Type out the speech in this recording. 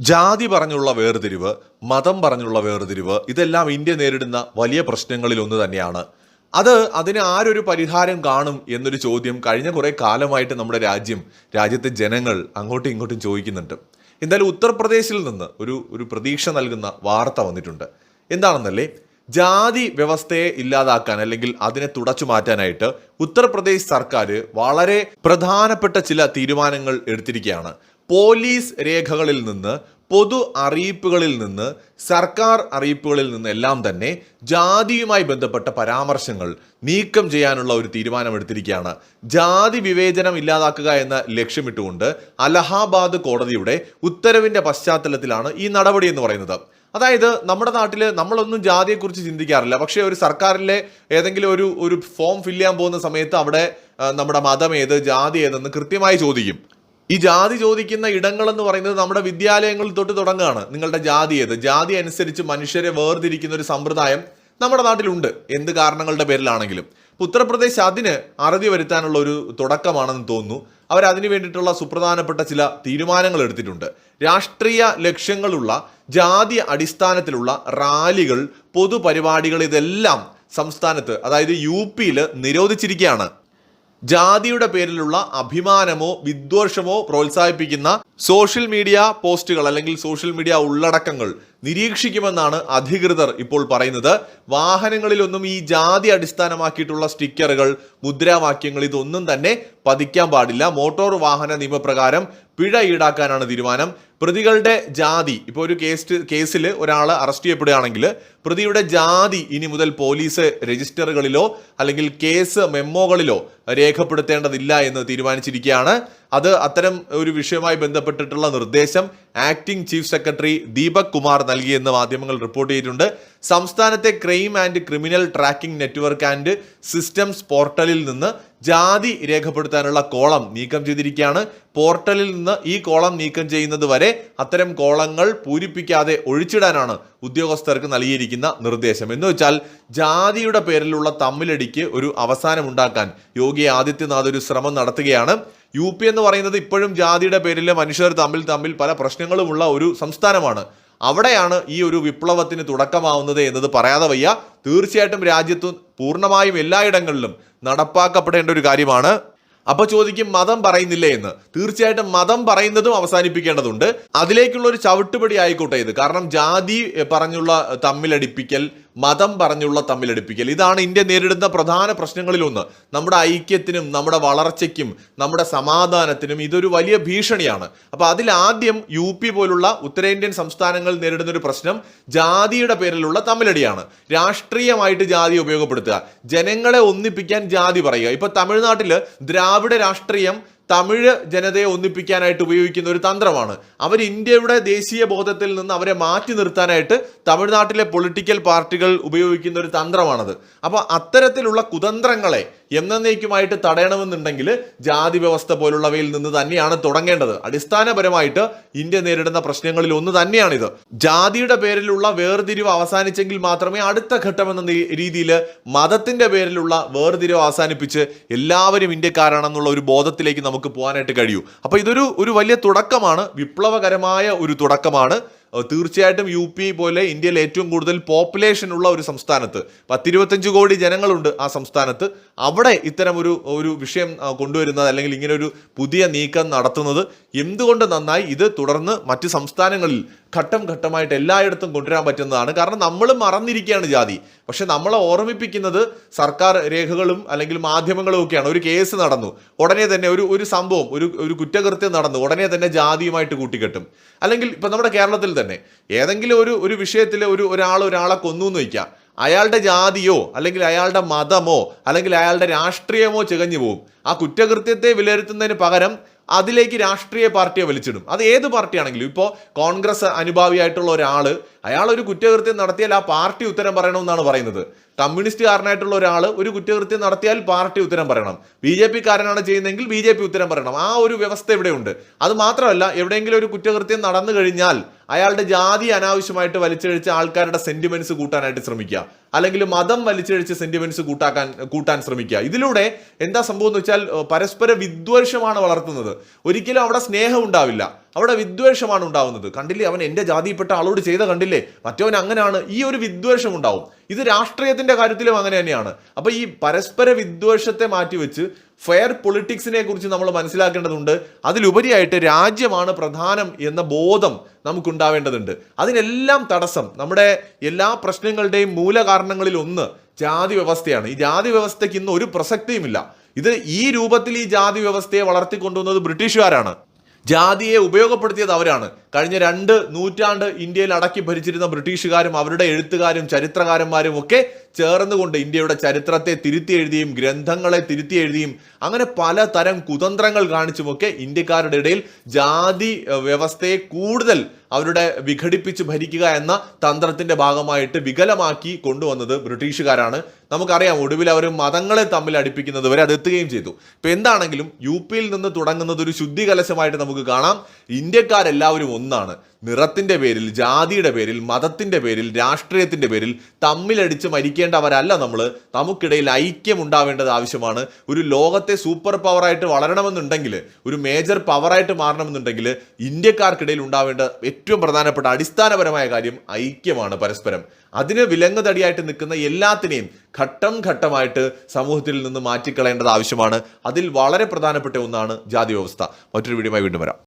ജാതി പറഞ്ഞുള്ള വേർതിരിവ് മതം പറഞ്ഞുള്ള വേർതിരിവ് ഇതെല്ലാം ഇന്ത്യ നേരിടുന്ന വലിയ പ്രശ്നങ്ങളിൽ ഒന്ന് തന്നെയാണ്. അത് അതിന് ആരൊരു പരിഹാരം കാണും എന്നൊരു ചോദ്യം കഴിഞ്ഞ കുറേ കാലമായിട്ട് നമ്മുടെ രാജ്യം രാജ്യത്തെ ജനങ്ങൾ അങ്ങോട്ടും ഇങ്ങോട്ടും ചോദിക്കുന്നുണ്ട്. എന്തായാലും ഉത്തർപ്രദേശിൽ നിന്ന് ഒരു ഒരു പ്രതീക്ഷ നൽകുന്ന വാർത്ത വന്നിട്ടുണ്ട്. എന്താണെന്നല്ലേ? ജാതി വ്യവസ്ഥയെ ഇല്ലാതാക്കാൻ അല്ലെങ്കിൽ അതിനെ തുടച്ചു മാറ്റാനായിട്ട് ഉത്തർപ്രദേശ് സർക്കാർ വളരെ പ്രധാനപ്പെട്ട ചില തീരുമാനങ്ങൾ എടുത്തിരിക്കുകയാണ്. പോലീസ് രേഖകളിൽ നിന്ന് പൊതു അറിയിപ്പുകളിൽ നിന്ന് സർക്കാർ അറിയിപ്പുകളിൽ നിന്ന് എല്ലാം തന്നെ ജാതിയുമായി ബന്ധപ്പെട്ട പരാമർശങ്ങൾ നീക്കം ചെയ്യാനുള്ള ഒരു തീരുമാനമെടുത്തിരിക്കുകയാണ്. ജാതി വിവേചനം ഇല്ലാതാക്കുക എന്ന ലക്ഷ്യമിട്ടുകൊണ്ട് അലഹാബാദ് കോടതിയുടെ ഉത്തരവിന്റെ പശ്ചാത്തലത്തിലാണ് ഈ നടപടി എന്ന് പറയുന്നത്. അതായത് നമ്മുടെ നാട്ടിൽ നമ്മളൊന്നും ജാതിയെക്കുറിച്ച് ചിന്തിക്കാറില്ല. പക്ഷേ ഒരു സർക്കാരിലെ ഏതെങ്കിലും ഒരു ഒരു ഫോം ഫില്ല് ചെയ്യാൻ പോകുന്ന സമയത്ത് അവിടെ നമ്മുടെ മതം ഏത് ജാതി ഏതെന്ന് കൃത്യമായി ചോദിക്കും. ഈ ജാതി ചോദിക്കുന്ന ഇടങ്ങൾ എന്ന് പറയുന്നത് നമ്മുടെ വിദ്യാലയങ്ങളിൽ തൊട്ട് തുടങ്ങുകയാണ്. നിങ്ങളുടെ ജാതി ഏത്? ജാതി അനുസരിച്ച് മനുഷ്യരെ വേർതിരിക്കുന്ന ഒരു സമ്പ്രദായം നമ്മുടെ നാട്ടിലുണ്ട്. എന്ത് കാരണങ്ങളുടെ പേരിലാണെങ്കിലും. ഉത്തർപ്രദേശ് അതിന് അറുതി വരുത്താനുള്ള ഒരു തുടക്കമാണെന്ന് തോന്നുന്നു. അവർ അതിന് വേണ്ടിയിട്ടുള്ള സുപ്രധാനപ്പെട്ട ചില തീരുമാനങ്ങൾ എടുത്തിട്ടുണ്ട്. രാഷ്ട്രീയ ലക്ഷ്യങ്ങളുള്ള ജാതി അടിസ്ഥാനത്തിലുള്ള റാലികൾ പൊതുപരിപാടികൾ ഇതെല്ലാം സംസ്ഥാനത്ത് അതായത് യു പിയിൽ നിരോധിച്ചിരിക്കുകയാണ്. ജാതിയുടെ പേരിലുള്ള അഭിമാനമോ വിദ്വേഷമോ പ്രോത്സാഹിപ്പിക്കുന്ന സോഷ്യൽ മീഡിയ പോസ്റ്റുകൾ അല്ലെങ്കിൽ സോഷ്യൽ മീഡിയ ഉള്ളടക്കങ്ങൾ നിരീക്ഷിക്കുമെന്നാണ് അധികൃതർ ഇപ്പോൾ പറയുന്നത്. വാഹനങ്ങളിലൊന്നും ഈ ജാതി അടിസ്ഥാനമാക്കിയിട്ടുള്ള സ്റ്റിക്കറുകൾ മുദ്രാവാക്യങ്ങൾ ഇതൊന്നും തന്നെ പതിക്കാൻ പാടില്ല. മോട്ടോർ വാഹന നിയമപ്രകാരം പിഴ ഈടാക്കാനാണ് തീരുമാനം. പ്രതികളുടെ ജാതി ഇപ്പോൾ ഒരു കേസ് കേസിൽ ഒരാൾ അറസ്റ്റ് ചെയ്യപ്പെടുകയാണെങ്കിൽ പ്രതിയുടെ ജാതി ഇനി മുതൽ പോലീസ് രജിസ്റ്ററുകളിലോ അല്ലെങ്കിൽ കേസ് മെമ്മോകളിലോ രേഖപ്പെടുത്തേണ്ടതില്ല എന്ന് തീരുമാനിച്ചിരിക്കുകയാണ്. അത് അത്തരം ഒരു വിഷയവുമായി ബന്ധപ്പെട്ടിട്ടുള്ള നിർദ്ദേശം acting chief secretary Deepak Kumar നൽകിയെന്ന് മാധ്യമങ്ങൾ റിപ്പോർട്ട് ചെയ്തിട്ടുണ്ട്. സംസ്ഥാനത്തെ crime and criminal tracking network and systems പോർട്ടലിൽ നിന്ന് ജാതി രേഖപ്പെടുത്താനുള്ള കോളം നീക്കം ചെയ്തിരിക്കുകയാണ്. പോർട്ടലിൽ നിന്ന് ഈ കോളം നീക്കം ചെയ്യുന്നത് വരെ അത്തരം കോളങ്ങൾ പൂരിപ്പിക്കാതെ ഒഴിച്ചിടാനാണ് ഉദ്യോഗസ്ഥർക്ക് നൽകിയിരിക്കുന്ന നിർദ്ദേശം. എന്ന് വെച്ചാൽ ജാതിയുടെ പേരിലുള്ള തമ്മിലടിക്ക് ഒരു അവസാനമുണ്ടാക്കാൻ യോഗി ആദിത്യനാഥ് ഒരു ശ്രമം നടത്തുകയാണ്. യു പി എന്ന് പറയുന്നത് ഇപ്പോഴും ജാതിയുടെ പേരിൽ മനുഷ്യർ തമ്മിൽ തമ്മിൽ പല പ്രശ്നങ്ങളുമുള്ള ഒരു സംസ്ഥാനമാണ്. അവിടെയാണ് ഈ ഒരു വിപ്ലവത്തിന് തുടക്കമാവുന്നത് എന്നത് പറയാതെ വയ്യ. തീർച്ചയായിട്ടും രാജ്യത്തും പൂർണമായും എല്ലായിടങ്ങളിലും നടപ്പാക്കപ്പെടേണ്ട ഒരു കാര്യമാണ്. അപ്പൊ ചോദിക്കും മതം പറയുന്നില്ലേ എന്ന്. തീർച്ചയായിട്ടും മതം പറയുന്നതും അവസാനിപ്പിക്കേണ്ടതുണ്ട്. അതിലേക്കുള്ള ഒരു ചവിട്ടുപടി ആയിക്കോട്ടെ ഇത്. കാരണം ജാതി പറഞ്ഞുള്ള തമ്മിലടിപ്പിക്കൽ മതം പറഞ്ഞുള്ള തമ്മിലടുപ്പിക്കൽ. ഇതാണ് ഇന്ത്യ നേരിടുന്ന പ്രധാന പ്രശ്നങ്ങളിലൊന്ന് നമ്മുടെ ഐക്യത്തിനും നമ്മുടെ വളർച്ചയ്ക്കും നമ്മുടെ സമാധാനത്തിനും ഇതൊരു വലിയ ഭീഷണിയാണ്. അപ്പോൾ അതിലാദ്യം യു പി പോലുള്ള ഉത്തരേന്ത്യൻ സംസ്ഥാനങ്ങൾ നേരിടുന്ന ഒരു പ്രശ്നം ജാതിയുടെ പേരിലുള്ള തമ്മിലടിയാണ്. രാഷ്ട്രീയമായിട്ട് ജാതി ഉപയോഗപ്പെടുത്തുക. ജനങ്ങളെ ഒന്നിപ്പിക്കാൻ ജാതി പറയുക. ഇപ്പോൾ തമിഴ്നാട്ടിൽ ദ്രാവിഡ രാഷ്ട്രീയം തമിഴ് ജനതയെ ഒന്നിപ്പിക്കാനായിട്ട് ഉപയോഗിക്കുന്ന ഒരു തന്ത്രമാണ്. അവർ ഇന്ത്യയുടെ ദേശീയ ബോധത്തിൽ നിന്ന് അവരെ മാറ്റി നിർത്താനായിട്ട് തമിഴ്നാട്ടിലെ പൊളിറ്റിക്കൽ പാർട്ടികൾ ഉപയോഗിക്കുന്ന ഒരു തന്ത്രമാണത്. അപ്പോൾ അത്തരത്തിലുള്ള കുതന്ത്രങ്ങളെ എന്നേക്കുമായിട്ട് തടയണമെന്നുണ്ടെങ്കിൽ ജാതി വ്യവസ്ഥ പോലുള്ളവയിൽ നിന്ന് തന്നെയാണ് തുടങ്ങേണ്ടത്. അടിസ്ഥാനപരമായിട്ട് ഇന്ത്യ നേരിടുന്ന പ്രശ്നങ്ങളിൽ ഒന്ന് തന്നെയാണിത്. ജാതിയുടെ പേരിലുള്ള വേർതിരിവ് അവസാനിച്ചെങ്കിൽ മാത്രമേ അടുത്ത ഘട്ടം എന്ന രീതിയിൽ മതത്തിന്റെ പേരിലുള്ള വേർതിരിവ് അവസാനിപ്പിച്ച് എല്ലാവരും ഇന്ത്യക്കാരാണെന്നുള്ള ഒരു ബോധത്തിലേക്ക് നമുക്ക് പോകാനായിട്ട് കഴിയൂ. അപ്പോൾ ഇതൊരു ഒരു വലിയ തുടക്കമാണ്. വിപ്ലവകരമായ ഒരു തുടക്കമാണ്. തീർച്ചയായിട്ടും യു പി പോലെ ഇന്ത്യയിൽ ഏറ്റവും കൂടുതൽ പോപ്പുലേഷൻ ഉള്ള ഒരു സംസ്ഥാനത്ത്. പത്തിരുപത്തഞ്ച് കോടി ജനങ്ങളുണ്ട് ആ സംസ്ഥാനത്ത്. അവിടെ ഇത്തരം ഒരു ഒരു വിഷയം കൊണ്ടുവരുന്നത് അല്ലെങ്കിൽ ഇങ്ങനെ ഒരു പുതിയ നീക്കം നടത്തുന്നത് എന്തുകൊണ്ട് നന്നായി? ഇത് തുടർന്ന് മറ്റ് സംസ്ഥാനങ്ങളിൽ ഘട്ടം ഘട്ടമായിട്ട് എല്ലായിടത്തും കൊണ്ടുവരാൻ പറ്റുന്നതാണ്. കാരണം നമ്മൾ മറന്നിരിക്കുകയാണ് ജാതി. പക്ഷെ നമ്മളെ ഓർമ്മിപ്പിക്കുന്നത് സർക്കാർ രേഖകളും അല്ലെങ്കിൽ മാധ്യമങ്ങളും ഒക്കെയാണ്. ഒരു കേസ് നടന്നു. ഉടനെ തന്നെ ഒരു ഒരു സംഭവം ഒരു ഒരു കുറ്റകൃത്യം നടന്നു. ഉടനെ തന്നെ ജാതിയുമായിട്ട് കൂട്ടിക്കെട്ടും. അല്ലെങ്കിൽ ഇപ്പം നമ്മുടെ കേരളത്തിൽ തന്നെ ഏതെങ്കിലും ഒരു ഒരു വിഷയത്തിൽ ഒരു ഒരാൾ ഒരാളെ കൊന്നു എന്ന് വയ്ക്കാം. അയാളുടെ ജാതിയോ അല്ലെങ്കിൽ അയാളുടെ മതമോ അല്ലെങ്കിൽ അയാളുടെ രാഷ്ട്രീയമോ ചികഞ്ഞു പോകും ആ കുറ്റകൃത്യത്തെ വിലയിരുത്തുന്നതിന് പകരം അതിലേക്ക് രാഷ്ട്രീയ പാർട്ടിയെ വലിച്ചിടും. അത് ഏത് പാർട്ടിയാണെങ്കിലും. ഇപ്പോൾ കോൺഗ്രസ് അനുഭാവിയായിട്ടുള്ള ഒരാൾ അയാൾ ഒരു കുറ്റകൃത്യം നടത്തിയാൽ ആ പാർട്ടി ഉത്തരം പറയണമെന്നാണ് പറയുന്നത്. കമ്മ്യൂണിസ്റ്റുകാരനായിട്ടുള്ള ഒരാൾ ഒരു കുറ്റകൃത്യം നടത്തിയാൽ പാർട്ടി ഉത്തരം പറയണം. ബി ജെ പി കാരനാണ് ചെയ്യുന്നതെങ്കിൽ ബി ജെ പി ഉത്തരം പറയണം. ആ ഒരു വ്യവസ്ഥ ഇവിടെയുണ്ട് അത് മാത്രമല്ല എവിടെയെങ്കിലും ഒരു കുറ്റകൃത്യം നടന്നു കഴിഞ്ഞാൽ അയാളുടെ ജാതി അനാവശ്യമായിട്ട് വലിച്ചഴിച്ച് ആൾക്കാരുടെ സെന്റിമെന്റ്സ് കൂട്ടാനായിട്ട് ശ്രമിക്കുക. അല്ലെങ്കിൽ മതം വലിച്ചഴിച്ച് സെന്റിമെന്റ്സ് കൂട്ടാക്കാൻ കൂട്ടാൻ ശ്രമിക്കുക. ഇതിലൂടെ എന്താ സംഭവം എന്ന് വെച്ചാൽ പരസ്പര വിദ്വേഷമാണ് വളർത്തുന്നത്. ഒരിക്കലും അവിടെ സ്നേഹം ഉണ്ടാവില്ല. അവിടെ വിദ്വേഷമാണ് ഉണ്ടാവുന്നത്. കണ്ടില്ലേ? അവൻ എന്റെ ജാതിയിൽപ്പെട്ട ആളോട് ചെയ്ത കണ്ടില്ലേ? മറ്റവൻ അങ്ങനെയാണ്. ഈ ഒരു വിദ്വേഷം ഉണ്ടാവും. ഇത് രാഷ്ട്രീയത്തിന്റെ കാര്യത്തിലും അങ്ങനെ തന്നെയാണ്. അപ്പോൾ ഈ പരസ്പര വിദ്വേഷത്തെ മാറ്റിവെച്ച് ഫെയർ പൊളിറ്റിക്സിനെ കുറിച്ച് നമ്മൾ മനസ്സിലാക്കേണ്ടതുണ്ട്. അതിലുപരിയായിട്ട് രാജ്യമാണ് പ്രധാനം എന്ന ബോധം നമുക്കുണ്ടാവേണ്ടതുണ്ട്. അതിനെല്ലാം തടസ്സം നമ്മുടെ എല്ലാ പ്രശ്നങ്ങളുടെയും മൂലകാരണങ്ങളിൽ ഒന്ന് ജാതി വ്യവസ്ഥയാണ് ഈ ജാതി വ്യവസ്ഥയ്ക്ക് ഇന്ന് ഒരു പ്രസക്തിയുമില്ല. ഇത് ഈ രൂപത്തിൽ ഈ ജാതി വ്യവസ്ഥയെ വളർത്തിക്കൊണ്ടുവന്നത് ബ്രിട്ടീഷുകാരാണ്. ജാതിയെ ഉപയോഗപ്പെടുത്തിയത് അവരാണ്. കഴിഞ്ഞ രണ്ട് നൂറ്റാണ്ട് ഇന്ത്യയിൽ അടക്കി ഭരിച്ചിരുന്ന ബ്രിട്ടീഷുകാരും അവരുടെ എഴുത്തുകാരും ചരിത്രകാരന്മാരും ഒക്കെ ചേർന്നുകൊണ്ട് ഇന്ത്യയുടെ ചരിത്രത്തെ തിരുത്തി എഴുതിയും ഗ്രന്ഥങ്ങളെ തിരുത്തി എഴുതിയും അങ്ങനെ പലതരം കുതന്ത്രങ്ങൾ കാണിച്ചുമൊക്കെ ഇന്ത്യക്കാരുടെ ഇടയിൽ ജാതി വ്യവസ്ഥയെ കൂടുതൽ അവരുടെ വിഘടിപ്പിച്ച് ഭരിക്കുക എന്ന തന്ത്രത്തിന്റെ ഭാഗമായിട്ട് വികലമാക്കി കൊണ്ടുവന്നത് ബ്രിട്ടീഷുകാരാണ്. നമുക്കറിയാം ഒടുവിൽ അവർ മതങ്ങളെ തമ്മിൽ അടുപ്പിക്കുന്നത് വരെ അത് എത്തുകയും ചെയ്തു. ഇപ്പം എന്താണെങ്കിലും യു പിയിൽ നിന്ന് തുടങ്ങുന്നത് ഒരു ശുദ്ധി കലശമായിട്ട് നമുക്ക് കാണാം. ഇന്ത്യക്കാരെല്ലാവരും ഒന്നാണ്. നിറത്തിന്റെ പേരിൽ ജാതിയുടെ പേരിൽ മതത്തിന്റെ പേരിൽ രാഷ്ട്രീയത്തിന്റെ പേരിൽ തമ്മിലടിച്ച് മരിക്കേണ്ടവരല്ല നമ്മൾ നമുക്കിടയിൽ ഐക്യം ഉണ്ടാവേണ്ടത് ആവശ്യമാണ്. ഒരു ലോകത്തെ സൂപ്പർ പവറായിട്ട് വളരണമെന്നുണ്ടെങ്കിൽ ഒരു മേജർ പവറായിട്ട് മാറണമെന്നുണ്ടെങ്കിൽ ഇന്ത്യക്കാർക്കിടയിൽ ഉണ്ടാവേണ്ട ഏറ്റവും പ്രധാനപ്പെട്ട അടിസ്ഥാനപരമായ കാര്യം ഐക്യമാണ് പരസ്പരം. അതിന് വിലങ്ങുതടിയായിട്ട് നിൽക്കുന്ന എല്ലാത്തിനെയും ഘട്ടം ഘട്ടമായിട്ട് സമൂഹത്തിൽ നിന്ന് മാറ്റിക്കളയേണ്ടത് ആവശ്യമാണ്. അതിൽ വളരെ പ്രധാനപ്പെട്ട ഒന്നാണ് ജാതി വ്യവസ്ഥ. മറ്റൊരു വീഡിയോയുമായി വീണ്ടും വരാം.